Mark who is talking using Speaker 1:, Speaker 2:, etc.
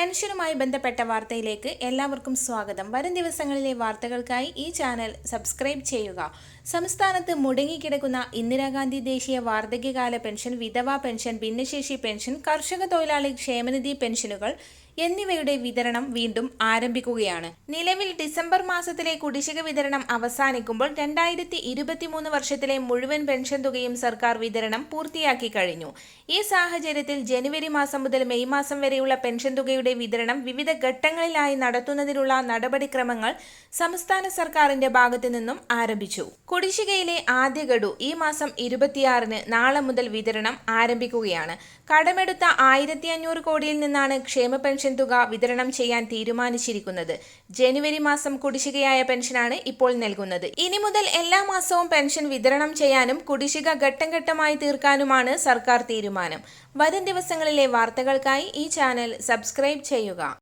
Speaker 1: പെൻഷനുമായി ബന്ധപ്പെട്ട വാർത്തയിലേക്ക് എല്ലാവർക്കും സ്വാഗതം. വരും ദിവസങ്ങളിലെ വാർത്തകൾക്കായി ഈ ചാനൽ സബ്സ്ക്രൈബ് ചെയ്യുക. സംസ്ഥാനത്ത് മുടങ്ങിക്കിടക്കുന്ന ഇന്ദിരാഗാന്ധി ദേശീയ വാർദ്ധക്യകാല പെൻഷൻ വിധവാ പെൻഷൻ ഭിന്നശേഷി പെൻഷൻ കർഷക തൊഴിലാളി ക്ഷേമനിധി പെൻഷനുകൾ എന്നിവയുടെ വിതരണം വീണ്ടും ആരംഭിക്കുകയാണ്. നിലവിൽ ഡിസംബർ മാസത്തിലെ കുടിശ്ശിക വിതരണം അവസാനിക്കുമ്പോൾ രണ്ടായിരത്തി ഇരുപത്തിമൂന്ന് വർഷത്തിലെ മുഴുവൻ പെൻഷൻ തുകയും സർക്കാർ വിതരണം പൂർത്തിയാക്കി കഴിഞ്ഞു. ഈ സാഹചര്യത്തിൽ ജനുവരി മാസം മുതൽ മെയ് മാസം വരെയുള്ള പെൻഷൻ തുകയുടെ വിതരണം വിവിധ ഘട്ടങ്ങളിലായി നടത്തുന്നതിനുള്ള നടപടിക്രമങ്ങൾ സംസ്ഥാന സർക്കാരിന്റെ ഭാഗത്തു നിന്നും ആരംഭിച്ചു. കുടിശ്ശികയിലെ ആദ്യ ഗഡു ഈ മാസം ഇരുപത്തിയാറിന് നാളെ മുതൽ വിതരണം ആരംഭിക്കുകയാണ്. കടമെടുത്ത ആയിരത്തി അഞ്ഞൂറ് കോടിയിൽ നിന്നാണ് ക്ഷേമ പെൻഷൻ തുക വിതരണം ചെയ്യാൻ തീരുമാനിച്ചിരിക്കുന്നത്. ജനുവരി മാസം കുടിശ്ശികയായ പെൻഷനാണ് ഇപ്പോൾ നൽകുന്നത്. ഇനി മുതൽ എല്ലാ മാസവും പെൻഷൻ വിതരണം ചെയ്യാനും കുടിശ്ശിക ഘട്ടം ഘട്ടമായി തീർക്കാനുമാണ് സർക്കാർ തീരുമാനം. വരും ദിവസങ്ങളിലെ വാർത്തകൾക്കായി ഈ ചാനൽ സബ്സ്ക്രൈബ് ചെയ്യുക.